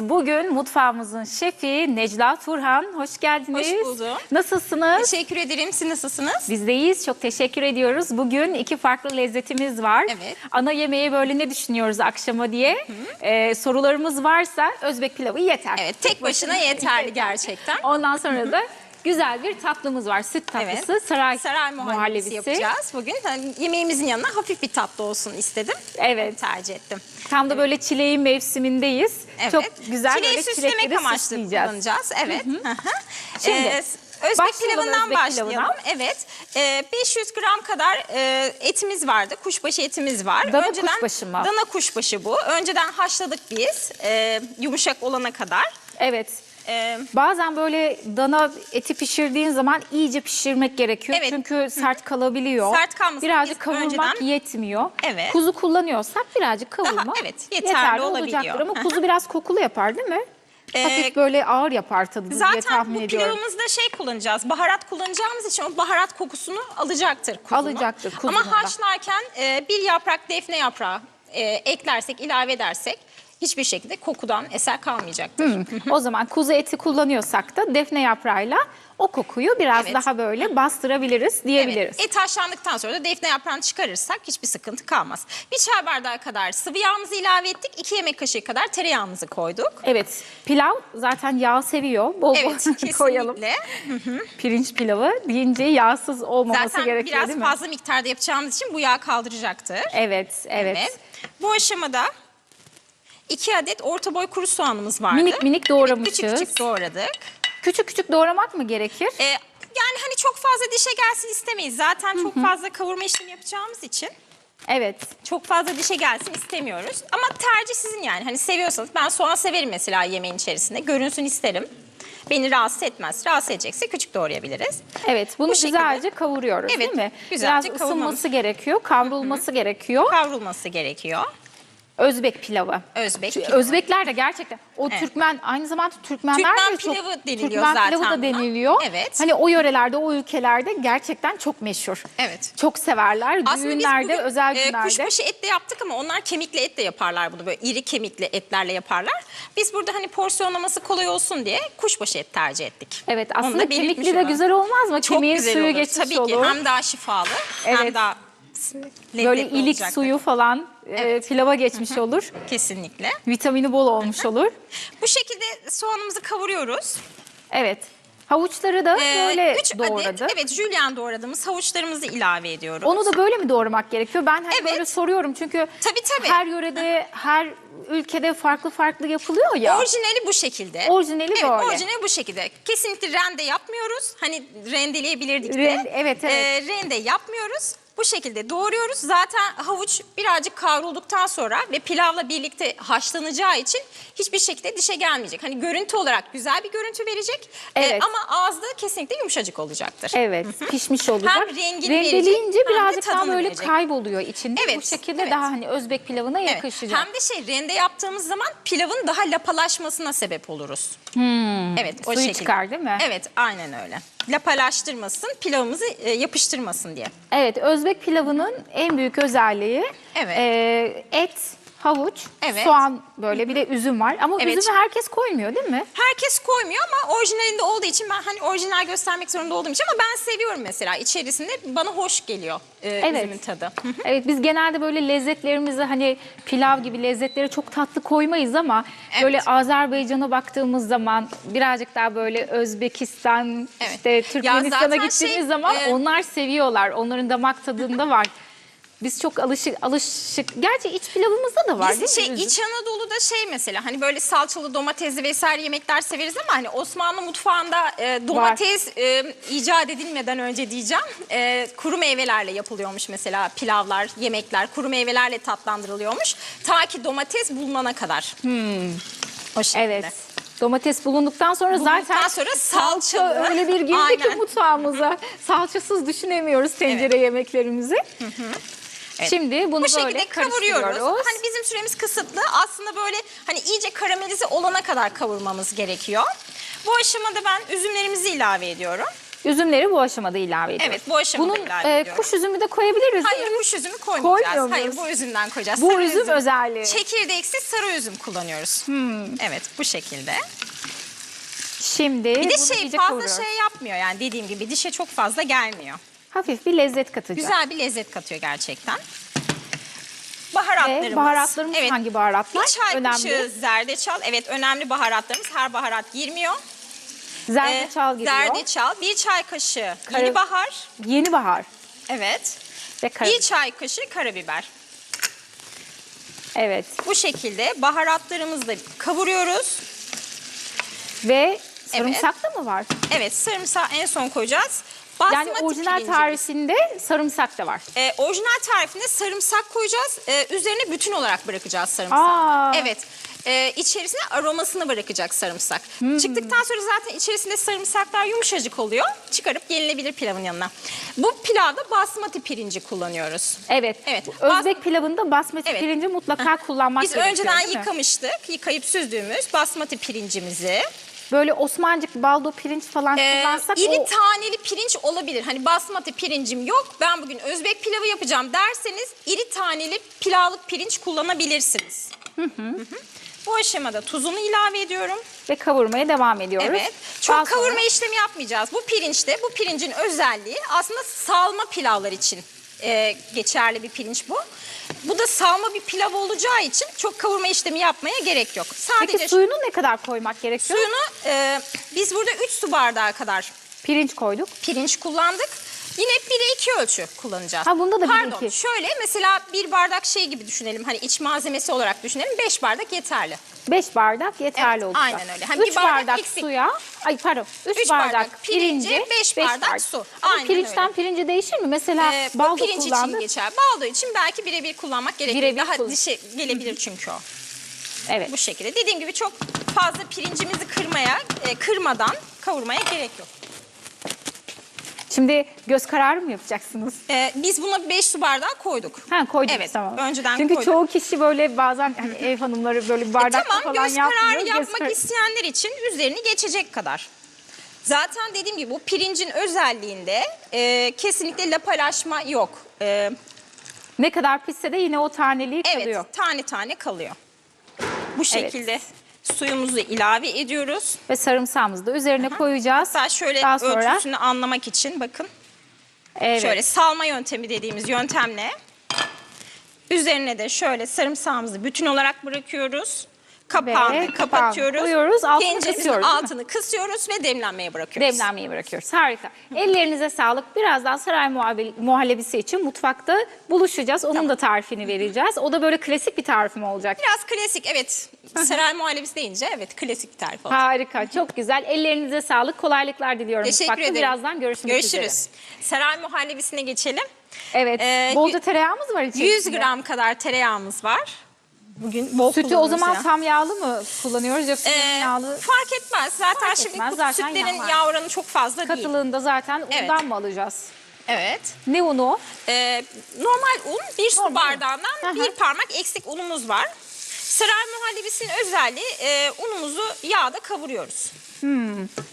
Bugün mutfağımızın şefi Necla Turhan. Hoş geldiniz. Hoş buldum. Nasılsınız? Teşekkür ederim. Siz nasılsınız? Biz deyiz. Çok teşekkür ediyoruz. Bugün iki farklı lezzetimiz var. Evet. Ana yemeğe böyle ne düşünüyoruz akşama diye. Ee, sorularımız varsa Özbek pilavı yeter. Evet, tek başına yeterli gerçekten. Ondan sonra da güzel bir tatlımız var. Süt tatlısı, Evet. saray, Saray muhallebisi, yapacağız bugün. Hani yemeğimizin yanına hafif bir tatlı olsun istedim. Evet. Tercih ettim. Tam da böyle çileğin mevsimindeyiz. Evet. Çok güzel Çileği böyle süslemek amaçlı kullanacağız. Evet. Hı hı. Şimdi, Ee, Özbek pilavından Özbek başlayalım. pilavına. Evet. Ee, 500 gram kadar e, etimiz vardı. Kuşbaşı etimiz var. Dana kuşbaşı mı? Dana kuşbaşı bu. Önceden haşladık biz. e, yumuşak olana kadar. Evet. Ee, Bazen böyle dana eti pişirdiğin zaman iyice pişirmek gerekiyor. Evet. Çünkü sert kalabiliyor. Sert kalmasın, Birazcık biz kavurmak önceden- yetmiyor. Evet. Kuzu kullanıyorsak birazcık kavurma evet, yeterli olabiliyor. olacaktır. Ama kuzu biraz kokulu yapar değil mi? Ee, Hafif böyle ağır yapar tadı diye Zaten tahmin bu ediyorum. pilavımızda şey kullanacağız. Baharat kullanacağımız için o baharat kokusunu alacaktır kuzunun. Alacaktır kuzunun da. Ama haşlarken e, bir yaprak defne yaprağı e, eklersek, ilave edersek hiçbir şekilde kokudan eser kalmayacaktır. o zaman kuzu eti kullanıyorsak da defne yaprağıyla o kokuyu biraz Evet. daha böyle bastırabiliriz diyebiliriz. Evet, et haşlandıktan sonra da defne yaprağını çıkarırsak hiçbir sıkıntı kalmaz. Bir çay bardağı kadar sıvı yağımızı ilave ettik. 2 yemek kaşığı kadar tereyağımızı koyduk. Evet, pilav zaten yağ seviyor. Bol Evet, bol koyalım. Pirinç pilavı deyince yağsız olmaması Zaten gerekiyor biraz değil mi? fazla miktarda yapacağımız için bu yağ kaldıracaktır. Evet, evet. Bu aşamada 2 adet orta boy kuru soğanımız vardı. Minik minik doğramışız. Küçük küçük doğradık. Küçük küçük doğramak mı gerekir? Ee, yani hani çok fazla dişe gelsin istemeyiz. Zaten çok fazla kavurma işlemi yapacağımız için Evet. çok fazla dişe gelsin istemiyoruz. Ama tercih sizin yani. Hani seviyorsanız ben soğan severim mesela yemeğin içerisinde. Görünsün isterim. Beni rahatsız etmez. Rahatsız edecekse küçük doğrayabiliriz. Evet, bunu Bu şekilde. güzelce kavuruyoruz Evet, değil mi? güzelce Biraz ısınması gerekiyor, kavrulması gerekiyor. Kavrulması gerekiyor. Özbek pilavı. Özbek Çünkü pilavı. Özbekler de gerçekten o Evet. Türkmen aynı zamanda Türkmenler Türkmen de çok pilavı deniliyor Türkmen zaten pilavı da buna. deniliyor. Evet. Hani o yörelerde, o ülkelerde gerçekten çok meşhur. Evet. Çok severler. Aslında biz Düğünlerde, bugün özel e, günlerde. kuşbaşı etle yaptık ama onlar kemikli etle yaparlar bunu. Böyle iri kemikli etlerle yaparlar. Biz burada hani porsiyonlaması kolay olsun diye kuşbaşı et tercih ettik. Evet Onu da aslında belirtmiş kemikli de olalım. güzel olmaz mı? Çok Kemiğin güzel suyu olur. geçmiş Tabii olur. ki hem daha şifalı hem Evet. daha lezzetli Böyle ilik olacaktır. suyu falan e, Evet. pilava geçmiş olur. Kesinlikle. Vitamini bol olmuş olur. Bu şekilde soğanımızı kavuruyoruz. Evet. Havuçları da Ee, böyle üç doğradı. adet evet jülyen doğradığımız havuçlarımızı ilave ediyoruz. Onu da böyle mi doğramak gerekiyor? Ben hani Evet. böyle soruyorum çünkü Tabii, tabii. her yörede, her ülkede farklı farklı yapılıyor ya. Orijinali bu şekilde. Orijinali evet, böyle. Orijinali bu şekilde. Kesinlikle rende yapmıyoruz. Hani rendeleyebilirdik de. Ren- evet, evet. Ee, rende yapmıyoruz. Bu şekilde doğruyoruz. Zaten havuç birazcık kavrulduktan sonra ve pilavla birlikte haşlanacağı için hiçbir şekilde dişe gelmeyecek. Hani görüntü olarak güzel bir görüntü verecek. Ee, Evet. ama ağızda kesinlikle yumuşacık olacaktır. Evet, pişmiş olacak. Hem rengini verecek, Rendeleyince de birazcık daha böyle verecek. kayboluyor içinde. Bu Evet, şekilde evet. daha hani Özbek pilavına Evet. yakışacak. Hem de şey rende yaptığımız zaman pilavın daha lapalaşmasına sebep oluruz. Evet o Suyu şekilde. çıkar değil mi? Evet aynen öyle. Lapalaştırmasın pilavımızı e, yapıştırmasın diye. Evet, Özbek pilavının en büyük özelliği Evet. e, et, havuç, Evet. soğan böyle bir de üzüm var. Ama Evet. üzümü herkes koymuyor değil mi? Herkes koymuyor ama orijinalinde olduğu için ben hani orijinal göstermek zorunda olduğum için ama ben seviyorum mesela içerisinde bana hoş geliyor e, Evet. üzümün tadı. Hı. Evet biz genelde böyle lezzetlerimizi hani pilav gibi lezzetlere çok tatlı koymayız ama böyle Azerbaycan'a baktığımız zaman birazcık daha böyle Özbekistan, Evet. işte Ya Türkmenistan'a zaten gittiğimiz şey, zaman e, onlar seviyorlar. Onların damak tadında var. Biz çok alışık alışık. Gerçi iç pilavımızda da var Biz değil şey, mi? İç Anadolu'da şey mesela hani böyle salçalı domatesli vesaire yemekler severiz ama hani Osmanlı mutfağında e, domates e, icat edilmeden önce diyeceğim e, kuru meyvelerle yapılıyormuş mesela pilavlar, yemekler kuru meyvelerle tatlandırılıyormuş. Ta ki domates bulunana kadar. O şekilde. Evet. Domates bulunduktan sonra Bulunduktan zaten sonra salça öyle bir girdi ki Aynen. mutfağımıza. Salçasız düşünemiyoruz tencere yemeklerimizi. Şimdi bunu Bu şekilde böyle kavuruyoruz. Hani bizim süremiz kısıtlı. Aslında böyle hani iyice karamelize olana kadar kavurmamız gerekiyor. Bu aşamada ben üzümlerimizi ilave ediyorum. Üzümleri bu aşamada ilave ediyoruz. Evet, bu aşamada Bunun ilave e, ediyorum. kuş üzümü de koyabiliriz Hayır mi? kuş üzümü koymayacağız. Koymuyor Hayır muyuz? bu üzümden koyacağız. Bu üzüm özelliği. Çekirdeksiz sarı üzüm kullanıyoruz. Hmm. Evet bu şekilde. Şimdi Bir de bunu şey iyice fazla kavuruyoruz. şey yapmıyor yani dediğim gibi dişe çok fazla gelmiyor. Hafif bir lezzet katacak. Güzel bir lezzet katıyor gerçekten. Baharatlarımız. Ve baharatlarımız hangi baharatlar? Bir çay Önemli. kaşığı zerdeçal. Evet önemli baharatlarımız. Her baharat girmiyor. Zerdeçal Ee, giriyor. Zerdeçal. Bir çay kaşığı Kara- yeni bahar. Yeni bahar Evet. ve karabiber. Bir çay kaşığı karabiber. Evet. Bu şekilde baharatlarımızı da kavuruyoruz. Ve sarımsak da mı var? Evet sarımsağı en son koyacağız. Yani Basmati orijinal pirincimiz. tarifinde sarımsak da var. Ee, orijinal tarifinde sarımsak koyacağız. Ee, üzerine bütün olarak bırakacağız sarımsağı. Aa. Evet. Ee, içerisine aromasını bırakacak sarımsak. Hmm. Çıktıktan sonra zaten içerisinde sarımsaklar yumuşacık oluyor. Çıkarıp yenilebilir pilavın yanına. Bu pilavda basmati pirinci kullanıyoruz. Evet. Evet. Özbek pilavında basmati Evet. pirinci mutlaka kullanmak Biz gerekiyor. önceden değil mi? yıkamıştık. Yıkayıp süzdüğümüz basmati pirincimizi. Böyle Osmancık baldo pirinç falan Ee, kullansak iri o taneli pirinç olabilir. Hani basmati pirincim yok. Ben bugün Özbek pilavı yapacağım derseniz iri taneli pilavlık pirinç kullanabilirsiniz. Hı hı. Bu aşamada tuzunu ilave ediyorum. ve kavurmaya devam ediyoruz. Evet. Çok Daha sonra- kavurma işlemi yapmayacağız. Bu pirinçte, bu pirincin özelliği aslında salma pilavlar için e, geçerli bir pirinç bu. Bu da salma bir pilav olacağı için çok kavurma işlemi yapmaya gerek yok. Sadece Peki suyunu ne kadar koymak gerekiyor? suyunu e, biz burada 3 su bardağı kadar Pirinç koyduk. pirinç kullandık. Yine 1'e 2 ölçü kullanacağız. Ha, bunda da bir Pardon, iki. şöyle mesela bir bardak şey gibi düşünelim. Hani iç malzemesi olarak düşünelim. 5 bardak yeterli. 5 bardak yeterli Evet, olacak. aynen öyle. Hani 3 bir bardak bardak, eksik. suya, ay pardon 3 Üç bardak, bardak pirinci, pirince, beş beş bardak su. Ama Aynen pirinçten öyle. pirince değişir mi? Mesela Ee, bu baldo pirinç için kullandık. geçer. Baldo için belki birebir kullanmak gerekiyor. Birebir Daha kullan- dişe gelebilir çünkü o. Evet. Bu şekilde. Dediğim gibi çok fazla pirincimizi kırmaya, e, kırmadan kavurmaya gerek yok. Şimdi göz kararı mı yapacaksınız? E, biz buna 5 su bardağı koyduk. Ha koyduk Evet, tamam. önceden Çünkü koyduk. çoğu kişi böyle bazen hani ev hanımları böyle E, bardakla tamam falan göz yapmıyor. kararı Göz yapmak kar- isteyenler için üzerini geçecek kadar. Zaten dediğim gibi bu pirincin özelliğinde e, kesinlikle lapalaşma yok. E, Ne kadar pişse de yine o taneliği evet kalıyor. tane tane kalıyor. Bu şekilde suyumuzu ilave ediyoruz. Ve sarımsağımızı da üzerine koyacağız. Hatta şöyle Daha sonra ölçüsünü anlamak için bakın. evet. Şöyle salma yöntemi dediğimiz yöntemle üzerine de şöyle sarımsağımızı bütün olarak bırakıyoruz. Kapağını Ve kapatıyoruz. koyuyoruz, altını kısıyoruz, değil mi? altını kısıyoruz ve demlenmeye bırakıyoruz. Demlenmeyi bırakıyoruz. Harika. Ellerinize sağlık. Birazdan saray muhabe- muhallebisi için mutfakta buluşacağız. Onun da tarifini vereceğiz. O da böyle klasik bir tarifim olacak. Biraz klasik evet. Saray muhallebisi deyince evet klasik bir tarif oldu. Harika, çok güzel. Ellerinize sağlık. Kolaylıklar diliyorum Teşekkür mutfakta. ederim. Birazdan görüşmek Görüşürüz. üzere. Saray muhallebisine geçelim. Evet, Ee, bolca tereyağımız var içerisinde. 100 gram kadar tereyağımız var. Bugün bol Sütü o zaman ya. tam yağlı mı kullanıyoruz yoksa Ee, yağlı? fark etmez. Zaten Fark şimdi etmez, zaten sütlerin yağ oranı çok fazla değil. Katılığında zaten Evet. undan mı alacağız? Evet. Ne unu? Ee, normal un bir su Normal un. bardağından hı. bir parmak eksik unumuz var. Saray muhallebisinin özelliği e, unumuzu yağda kavuruyoruz.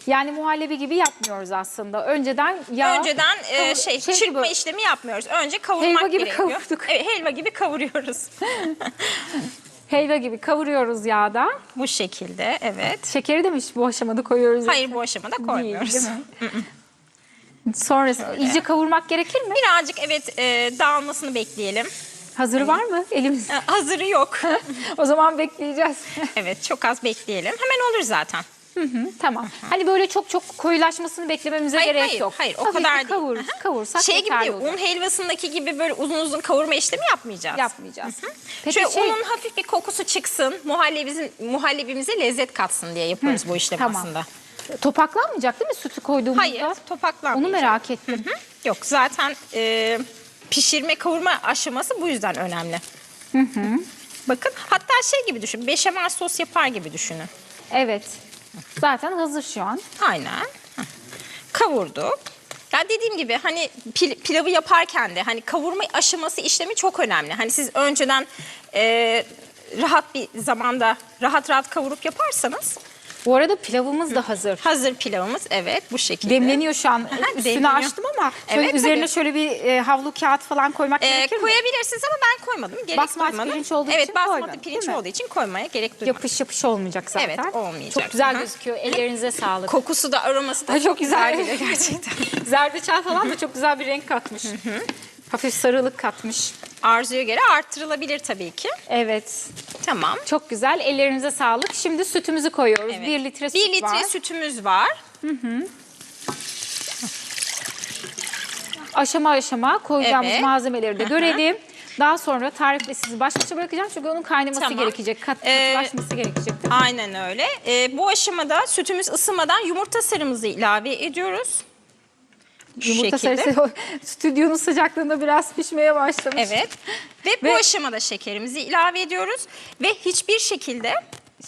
Yani muhallebi gibi yapmıyoruz aslında. Önceden yağ... Önceden e, şey, şey çırpma gibi- işlemi yapmıyoruz. Önce kavurmak Helva gibi gerekiyor. kavurduk. Evet, helva gibi kavuruyoruz. Helva gibi kavuruyoruz yağda. Bu şekilde evet. Şekeri de mi bu aşamada koyuyoruz? Hayır bu aşamada koymuyoruz. Değil, değil mi? Sonrasında iyice kavurmak gerekir mi? Birazcık evet e, dağılmasını bekleyelim. Hazırı var mı elimizde? Hazırı yok. o zaman bekleyeceğiz. evet çok az bekleyelim. Hemen olur zaten. Hı hı, tamam. Hani böyle çok çok koyulaşmasını beklememize Hayır gerek hayır yok. hayır o Hafif kadar değil. Kavur, Aha. kavursak şey gibi değil, un helvasındaki gibi böyle uzun uzun kavurma işlemi yapmayacağız. Yapmayacağız. Peki Şöyle şey, unun hafif bir kokusu çıksın, muhallebimizin, muhallebimize lezzet katsın diye yapıyoruz bu işlemi tamam. aslında. topaklanmayacak değil mi sütü koyduğumuzda? Hayır, topaklanmayacak. Onu merak ettim. Yok zaten e, pişirme kavurma aşaması bu yüzden önemli. Bakın hatta şey gibi düşün, beşamel sos yapar gibi düşünün. Evet. Zaten hazır şu an. Aynen. Heh. Kavurduk. Ya dediğim gibi hani pil- pilavı yaparken de hani kavurma aşaması işlemi çok önemli. Hani siz önceden e, rahat bir zamanda rahat rahat kavurup yaparsanız Bu arada pilavımız da hazır. Hazır pilavımız evet bu şekilde. Demleniyor şu an. Üstünü demleniyor. açtım ama şöyle Evet, üzerine tabii. şöyle bir e, havlu kağıt falan koymak Ee, gerekir mi? koyabilirsiniz ama ben koymadım. Gerek Basmati duymadım. pirinç olduğu evet, için basmati koymadım, pirinç değil mi? olduğu için koymaya gerek duymadım. Yapış yapış olmayacak zaten. Evet, olmayacak. Çok güzel Hı. gözüküyor. Ellerinize sağlık. Kokusu da aroması da Ay, çok güzel güzel. geliyor gerçekten. Zerdeçal falan da çok güzel bir renk katmış. Hafif sarılık katmış. Arzuya göre arttırılabilir tabii ki. Evet. Tamam. Çok güzel. Ellerinize sağlık. Şimdi sütümüzü koyuyoruz. Evet. 1 litre süt Bir litre var. sütümüz var. Aşama aşama koyacağımız Evet. malzemeleri de görelim. Daha sonra tarifle sizi baş başa bırakacağım çünkü onun kaynaması Tamam. gerekecek. Kat, Ee, katılaşması gerekecek. Aynen öyle. Ee, bu aşamada sütümüz ısınmadan yumurta sarımızı ilave ediyoruz. Şu Yumurta şekilde. sarısı stüdyonun sıcaklığında biraz pişmeye başlamış. Evet. Ve, bu Ve- aşamada şekerimizi ilave ediyoruz. Ve hiçbir şekilde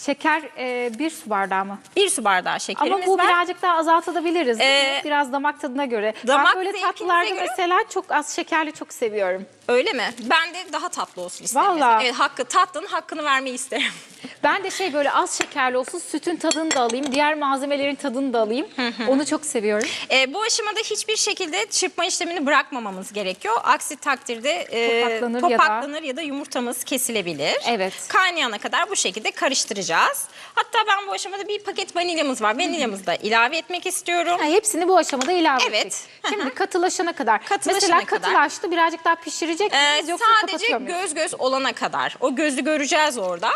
Şeker e, bir su bardağı mı? bir su bardağı şekerimiz Ama bu var. birazcık daha azaltabiliriz. değil mi? Ee, Biraz damak tadına göre. damak ben böyle tatlılarda göre- mesela çok az şekerli çok seviyorum. Öyle mi? Ben de daha tatlı olsun isterim. Vallahi. Evet, hakkı, tatlının hakkını vermeyi isterim. Ben de şey böyle az şekerli olsun sütün tadını da alayım. Diğer malzemelerin tadını da alayım. Onu çok seviyorum. Ee, bu aşamada hiçbir şekilde çırpma işlemini bırakmamamız gerekiyor. Aksi takdirde e, Topaklanır ya da- topaklanır ya da... yumurtamız kesilebilir. Evet. Kaynayana kadar bu şekilde karıştıracağız. Hatta ben bu aşamada bir paket vanilyamız var. Vanilyamızı da ilave etmek istiyorum. Ha, hepsini bu aşamada ilave Evet. ettik. Şimdi katılaşana kadar. Katılaşana Mesela kadar. katılaştı birazcık daha pişirecek Ee, miyiz yoksa sadece kapatıyor muyuz? göz göz olana kadar. O gözü göreceğiz orada.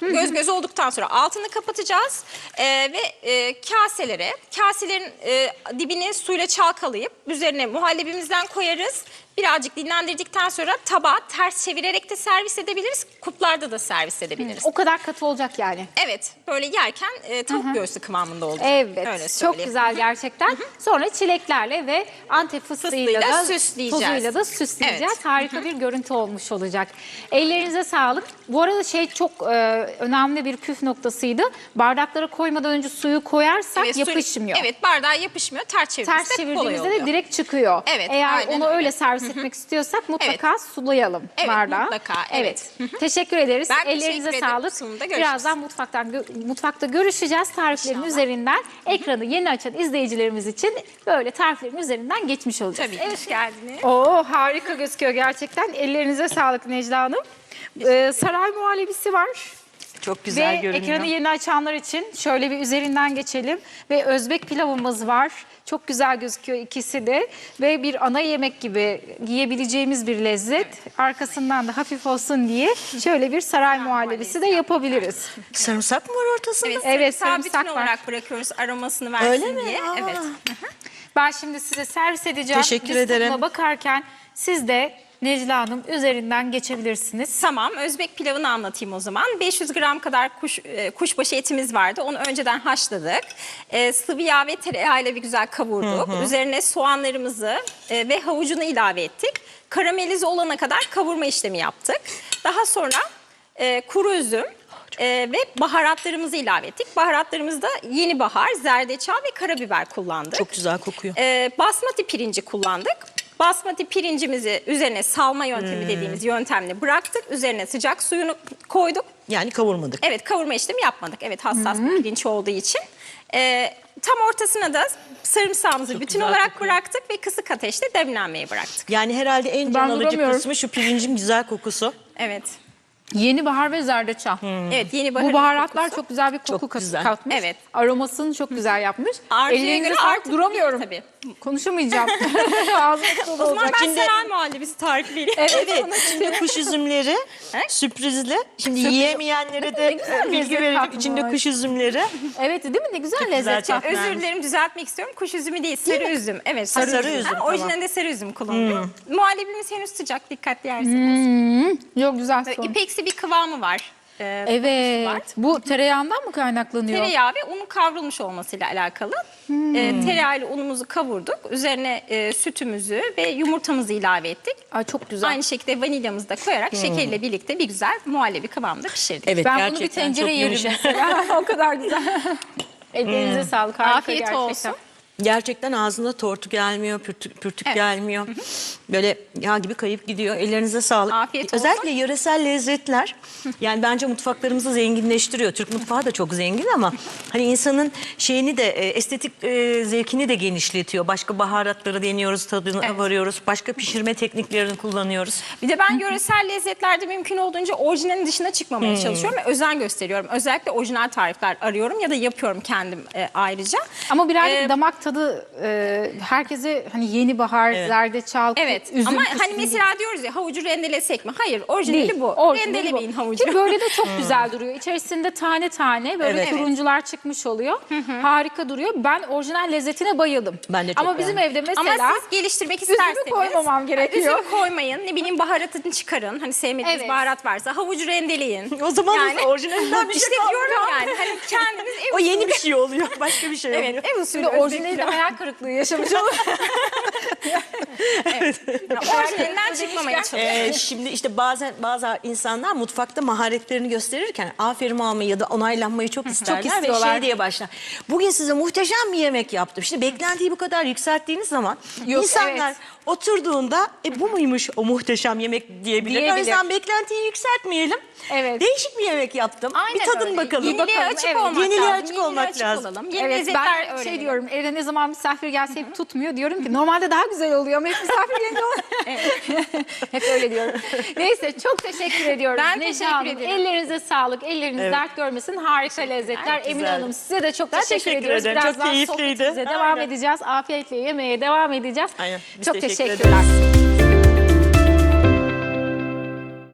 Göz göz olduktan sonra altını kapatacağız Ee, ve e, kaselere, kaselerin e, dibini suyla çalkalayıp üzerine muhallebimizden koyarız. Birazcık dinlendirdikten sonra tabağa ters çevirerek de servis edebiliriz. Kuplarda da servis edebiliriz. O kadar katı olacak yani. Evet, böyle yerken e, tavuk göğsü kıvamında olacak. Evet. Öyle çok söyleyeyim. güzel gerçekten. Sonra çileklerle ve antep fıstığıyla Fıstığıyla da süsleyeceğiz. tozuyla da süsleyeceğiz. Evet. Harika bir görüntü olmuş olacak. Ellerinize sağlık. Bu arada şey çok e, önemli bir püf noktasıydı. Bardaklara koymadan önce suyu koyarsak Evet, su- yapışmıyor. Evet, bardağa yapışmıyor. Ters çevirirse Ters çevirdiğimizde de direkt çıkıyor. Evet, Eğer onu öyle, öyle. servis etmek istiyorsak mutlaka sulayalım Evet, bardağı. mutlaka, evet. Teşekkür ederiz. Ben teşekkür Ellerinize ederim. sağlık. Sunumda görüşürüz. Birazdan mutfaktan gö- mutfakta görüşeceğiz tariflerin İnşallah. üzerinden. Ekranı yeni açan izleyicilerimiz için böyle tariflerin üzerinden geçmiş olacağız. Tabii, hoş geldiniz. Oo harika gözüküyor gerçekten. Ellerinize sağlık Necla Hanım. Ee, saray muhallebisi var. Çok güzel Ve görünüyor. ekranı yeni açanlar için şöyle bir üzerinden geçelim. Ve Özbek pilavımız var. Çok güzel gözüküyor ikisi de. Ve bir ana yemek gibi yiyebileceğimiz bir lezzet. Arkasından da hafif olsun diye şöyle bir saray muhallebisi de yapabiliriz. Sarımsak mı var ortasında? Evet, Evet, sarımsak sarımsak var. olarak bırakıyoruz aromasını versin Öyle mi? diye. Aa. Evet. Ben şimdi size servis edeceğim. Teşekkür Biz ederim. tadına bakarken siz de Necla Hanım üzerinden geçebilirsiniz. Tamam, Özbek pilavını anlatayım o zaman. 500 gram kadar kuş, e, kuşbaşı etimiz vardı. Onu önceden haşladık. E, sıvı yağ ve tereyağıyla bir güzel kavurduk. Üzerine soğanlarımızı e, ve havucunu ilave ettik. Karamelize olana kadar kavurma işlemi yaptık. Daha sonra e, kuru üzüm e, ve baharatlarımızı ilave ettik. Baharatlarımızda yeni bahar, zerdeçal ve karabiber kullandık. Çok güzel kokuyor. Ee, basmati pirinci kullandık. Basmati pirincimizi üzerine salma yöntemi dediğimiz yöntemle bıraktık. Üzerine sıcak suyunu koyduk. Yani kavurmadık. Evet kavurma işlemi yapmadık. Evet hassas bir pirinç olduğu için. Ee, tam ortasına da sarımsağımızı bütün güzel olarak kokuyor. bıraktık ve kısık ateşte demlenmeye bıraktık. Yani herhalde en Ben can alıcı duramıyorum. kısmı şu pirincin güzel kokusu. Evet. Yeni bahar ve zerdeçal. Evet yeni Bu baharat baharatlar kokusu. çok güzel bir koku Çok kat- güzel. katmış. Evet. Aromasını çok güzel yapmış. Arzuya Ellerinize göre sağlık. artı duramıyorum. tabii. Konuşamayacağım. Ağzım dolu O zaman olacak. ben Şimdi- saray muhallebisi tarifi vereyim. Evet. Şimdi kuş üzümleri sürprizli. Şimdi yiyemeyenlere de güzel bilgi lezzet verelim. katmış. İçinde kuş üzümleri. Evet değil mi? Ne güzel lezzet katmış. Özür dilerim düzeltmek istiyorum. Kuş üzümü değil, sarı üzüm. Evet, sarı, sarı üzüm. üzüm, tamam. Orijinalinde sarı üzüm kullanılıyor. Muhallebimiz henüz sıcak, dikkatli yerseniz. Yok güzel Böyle son. İpeksi bir kıvamı var. Ee, Evet. var. Bu tereyağından mı kaynaklanıyor? Tereyağı ve unun kavrulmuş olmasıyla alakalı. Ee, tereyağı ile unumuzu kavurduk. Üzerine e, sütümüzü ve yumurtamızı ilave ettik. Ay çok güzel. Aynı şekilde vanilyamızı da koyarak şekerle birlikte bir güzel muhallebi kıvamda pişirdik. Evet ben bunu bir gerçekten tencere çok yerim yumuşak. mesela. o kadar güzel. Ellerinize sağlık. Harika Afiyet gerçekten. olsun. Gerçekten ağzına tortu gelmiyor, pürtük, pürtük Evet. gelmiyor. Böyle yağ gibi kayıp gidiyor. Ellerinize sağlık. Afiyet olsun. Özellikle yöresel lezzetler yani bence mutfaklarımızı zenginleştiriyor. Türk mutfağı da çok zengin ama hani insanın şeyini de e, estetik e, zevkini de genişletiyor. Başka baharatları deniyoruz, tadına Evet. varıyoruz. Başka pişirme tekniklerini kullanıyoruz. Bir de ben yöresel lezzetlerde mümkün olduğunca orijinalin dışına çıkmamaya çalışıyorum ve özen gösteriyorum. Özellikle orijinal tarifler arıyorum ya da yapıyorum kendim e, ayrıca. Ama birazcık Ee, damak tadı e, herkese hani yeni bahar, zerdeçal, Evet üzüm ama kısmı hani mesela diyoruz ya havucu rendelesek mi? Hayır orijinali değil. bu. Orijinali Rendelemeyin bu. havucu. Ki böyle de çok güzel duruyor. İçerisinde tane tane böyle Evet. turuncular çıkmış oluyor. Harika duruyor. Ben orijinal lezzetine bayıldım. Ben de çok Ama bizim beğendim. evde mesela Ama siz geliştirmek isterseniz koymamam gerekiyor. Üzümü koymayın. Ne bileyim baharatını çıkarın. Hani sevmediğiniz Evet. baharat varsa havucu rendeleyin. O zaman Yani- orijinalinden bir şey işte diyorum yani hani kendiniz ev O yeni bir şey oluyor. Başka bir şey oluyor. Evet, ev usulü Şimdi orijinali de hayal kırıklığı yaşamış olur. Orijinalinden çıkmamaya çalışıyorum. Ee, şimdi işte bazen bazı insanlar mutfakta maharetlerini gösterirken aferin almayı ya da onaylanmayı çok isterler ve istiyorlar. şey diye başlar. Bugün size muhteşem bir yemek yaptım. İşte beklentiyi bu kadar yükselttiğiniz zaman Yok, insanlar evet. Oturduğunda e, bu muymuş o muhteşem yemek diyebilir. O Diyebilir. yüzden beklentiyi yükseltmeyelim. Evet. Değişik bir yemek yaptım. bir tadın öyle. bakalım. Yeniliğe Bakalım, açık evet. olmak Yeniliğe lazım. açık Yeniliğe olmak açık lazım. olalım. Yeni Evet lezzetler ben öğrenelim. şey diyorum evde ne zaman misafir gelse hep tutmuyor. Diyorum ki normalde daha güzel oluyor ama hep misafir gelince hep öyle diyorum. Neyse çok teşekkür ediyoruz. Ben Neşe teşekkür Hanım, ederim. Ellerinize sağlık. Elleriniz Evet. dert görmesin. Harika lezzetler. Çok Emine. Hanım size de çok Ben teşekkür, teşekkür ediyoruz. ederim. Çok Birazdan keyifliydi. sohbetimize devam Aynen. edeceğiz. Afiyetle yemeye devam edeceğiz. Aynen. Biz çok teşekkür teşekkürler.